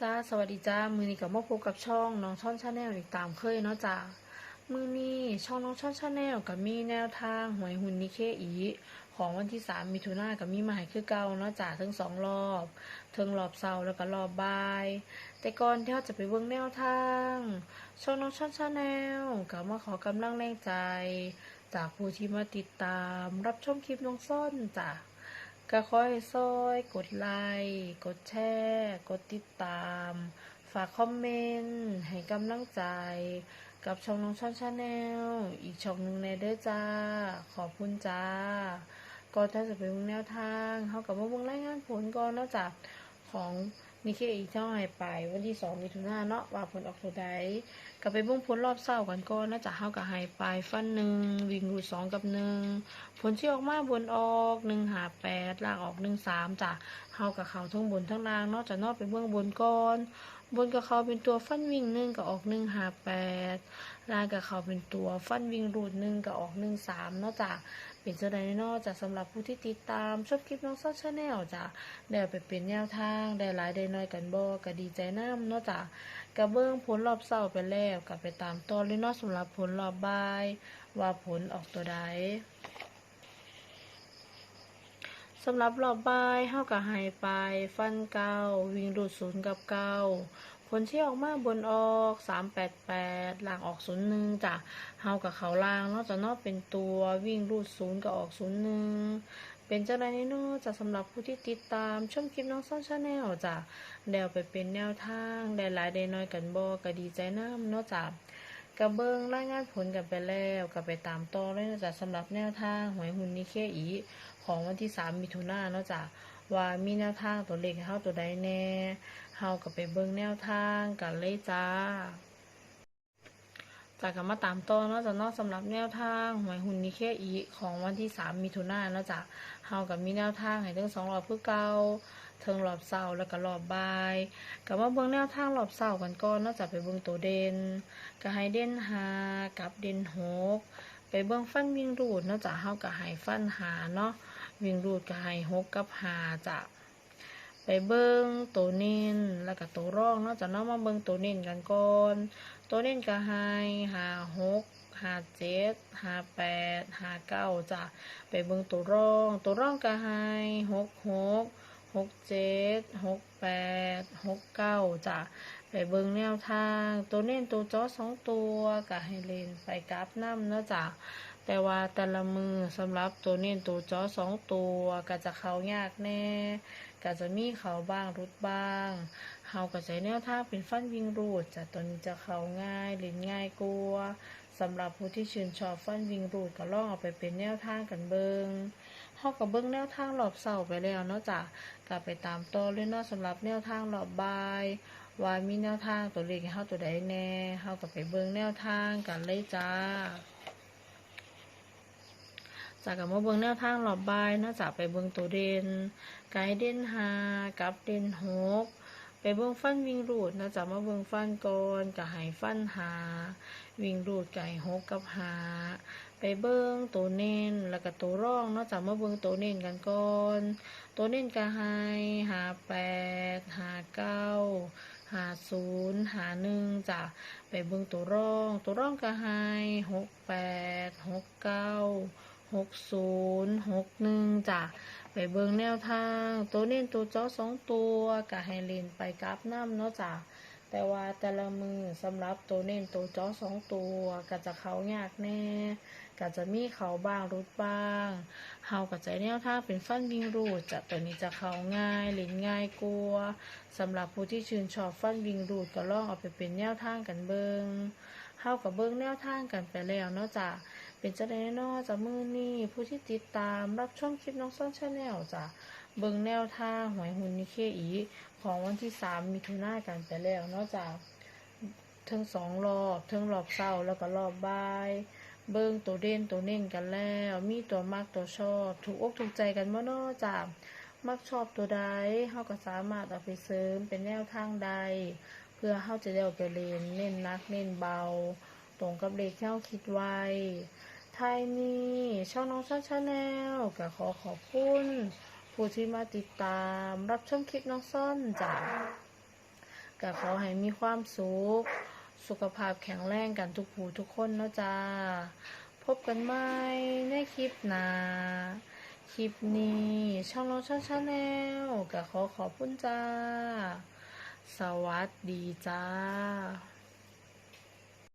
จ้าสวัสดีจ้ามือนี้กับมาพบกับช่องน้องช่อนชาแนลอีกตามเคยเนาะจ้ามือนี้ช่องน้องช่อนชาแนลกับมีแนวทางหวยหุ่นนิเคอีของวันที่สามมิถุนายนกับมีมาให้คือเก่าเนาะจ้าทั้งสองรอบทั้งรอบเสาร์แล้วก็รอบบ่าย แต่ก่อนที่เราจะไปเบิ่งแนวทาง ช่องน้องช่อนชาแนลกับมาขอกำลังแรงใจ จากผู้ที่มาติดตาม รับชมคลิปน้องซ่อนจ้า ก็ขอยซอยกดไลค์กดแชร์กดติดตาม ฝากคอมเมนต์ให้กำลังใจ กับช่องน้องช่อนชาแนลอีกช่องหนึ่งในเด้อจ้า ขอบคุณจ้าก็ถ้าจะเป็นแนวทางเขากับมาเบิ่งรายงานผลก่อนนอกจากของ นี่คอีกเท่าไหร่ไปวันที่สองมิถุนาเนาะว่าผลออกตัวใดก็ไปบุ้งผลรอบเศร้ากันก่อนนะจะเฮากับไฮไปฟันหนึ่งวิ่งรูดสองกับหนึ่งผลที่ออกมาบนออกหนึ่งหาแปดล่างออกหนึ่งสามจ้ะ เฮากับเขาทั้งบนทั้งล่างนอกจากนอกไปเบื้องบนก่อน บนกับเขาเป็นตัวฟันวิ่งหนึ่งกับออกหนึ่งหาแปดล่างกับเขาเป็นตัวฟันวิ่งรูดหนึ่งกับออกหนึ่งสามนาะจ้ะเป็นเจ้าใดนอกจากสำหรับผู้ที่ติดตามชอบคลิปน้องซัดชาแนลจ้ะได้ไปเป็นแนวทางได้หลายได้น้อยกันบ่ก็ดีใจน้ำนาะจ้ะกระเบื้องผลรอบเศร้าไปแล้วก็ไปตามต่อเลยนาะสำหรับผลรอบบ่าย ว่าผลออกตัวใด สำหรับรอบบ่ายเฮากับไฮไป ฟันเก้าวิ่งรูดศูนย์กับเก้าผลที่ออกมาบนออกสามแปดแปดล่างออกศูนย์หนึ่งจ้ะเฮากับเขาล่างนอกจากนอกเป็นตัววิ่งรูดศูนย์กับออกศูนย์หนึ่งเป็นเจ้าใดแน่เนอะจะสำหรับผู้ที่ติดตามชมคลิปน้องซ่อนชาแนลจ้ะเดวไปเป็นแนวทางได้หลายได้น้อยกันบ่ก็ดีใจน้ำเนาะจ้ะกระเบิงรายงานผลกันไปแล้วก็ไปตามต่อเลยนะจ๊ะสำหรับแนวทางหวยหุ่นนิเคอี ของวันที่3มิถุนายนเนาะจ๊ะว่ามีแนวทางตัวเลขให้เฮาตัวใดแน่เฮาก็ไปเบิ่งแนวทางกันเลยจ้าจากกันมาตามต่อเนาะจ๊ะเนาะสำหรับแนวทางหวยหุ่นนิเคอีของวันที่ 3 มิถุนายนเนาะจ๊ะเฮาก็มีแนวทางให้ทั้งสองรอบคือเก่าเทิงรอบเสาร์แล้วก็รอบบ่ายก็มาเบิ่งแนวทางรอบเสาร์กันก่อนเนาะจ๊ะไปเบิ่งตัวเด่นก็ให้เด่นหากับเด่นหกไปเบิ่งฟันวิ่งรูดเนาะจ้ะเฮาก็ให้ฟันหาเนาะ วิ่งรูดก็ให้หกกับหาจ้ะไปเบิ่งตัวเน้นแล้วก็ตัวร่องเนาะจ้ะเนาะมาเบิ่งตัวเน้นกันก่อนตัวเน้นก็ให้หาหกหาเจ็ดหาแปดหาเก้าจ้ะไปเบิ่งตัวร่อง ตัวร่องก็ให้หกหกหกเจ็ดหกแปดหกเก้าจ้ะไปเบิ่งแนวทาง ตัวเน้นตัวจอสองตัวกับให้เล่นไปกราฟน้ำเนาะจ้ะ แต่ว่าแต่ละมือสำหรับตัวเน้นตัวจอสองตัวก็จะเข้ายากแน่ก็จะมีเขาบ้างรุดบ้างเฮาก็ใช้แนวทางเป็นฟันวิ่งรูดจะตัวนี้จะเข้าง่ายเล่นง่ายกลัวสำหรับผู้ที่ชื่นชอบฟันวิ่งรูดก็ลองเอาไปเป็นแนวทางกันเบิงเฮากับเบิ่งแนวทางรอบเสาไปแล้วเนาะจ้ะก็ไปตามต่อเลยเนาะสำหรับแนวทางรอบบายว่ามีแนวทางตัวเลขให้เฮาตัวใดแน่เฮาก็ไปเบิ่งแนวทางกันเลยจ้า จากกับมาเบิ่งแนวทางรอบบายนอกจากไปเบิ่งตัวเด่นไกด์เด่นหากับเด่นหกไปเบิ่งฟันวิ่งรูดนอกจากมาเบิ่งฟันก่อนกับหายฟันหา วิ่งรูดไก่หกกับหา ไปเบิ่งตัวเน้นแล้วก็ตัวร่องนอกจากมาเบิ่งตัวเน้นกันก่อน ตัวเน้นก็หายหาแปดหาเก้าหาศูนย์หาหนึ่งจ้ะไปเบิ่งตัวร่อง ตัวร่องก็ให้หกแปดหกเก้า หกศูนย์หกหนึ่งจ้ะไปเบิ่งแนวทาง ตัวเน้นตัวจอสองตัวก็ให้เล่นไปกราฟน้ำเนาะจ้ะแต่ว่าแต่ละมือสำหรับตัวเน้นตัวจอสองตัวก็จะเขายากแน่ก็จะมีเขาบ้างรุดบ้างเฮากับใจแนวทางเป็นฟันวิ่งรูดจะตัวนี้จะเขาง่ายเล่นง่ายกลัวสำหรับผู้ที่ชื่นชอบฟันวิ่งรูดก็ลองเอาไปเป็นแนวทางกันเบิงเฮากับเบิงแนวทางกันไปแล้วเนาะจ้ะ เป็นจะได้นอจะมือนี่ผู้ที่ติดตามรับชมคลิปน้องซ่อนชาแนลจ้ะเบิงแนวทางหวยหุ่นนิเคอีของวันที่สามมิถุนายนกันไปแล้วนาะจ้ะทั้งสองรอบทั้งรอบเศร้าแล้วก็รอบบ่าย เบิ่งตัวเด่นตัวเน่งกันแล้ว มีตัวมักตัวชอบ ถูกอกถูกใจกันบ่เนาะจ้ามักชอบตัวใดเฮาก็สามารถเอาไปเสริมเป็นแนวทางใด เพื่อเฮาจะได้เอาไปเล่นเน้นนักเน้นเบา ตรงกับเลขที่เฮาคิดไว้ ท้ายนี้ช่องน้องช่องชาแนลก็ขอขอบคุณผู้ที่มาติดตามรับชมคลิปน้องซ่อนจ้าก็ขอให้มีความสุข สุขภาพแข็งแรงกันทุกผู้ทุกคนเนาะจ้า พบกันใหม่ในคลิปหน้าคลิปนี้ช่องเราช่องชาแนลก็ขอขอบคุณจ้า สวัสดีจ้า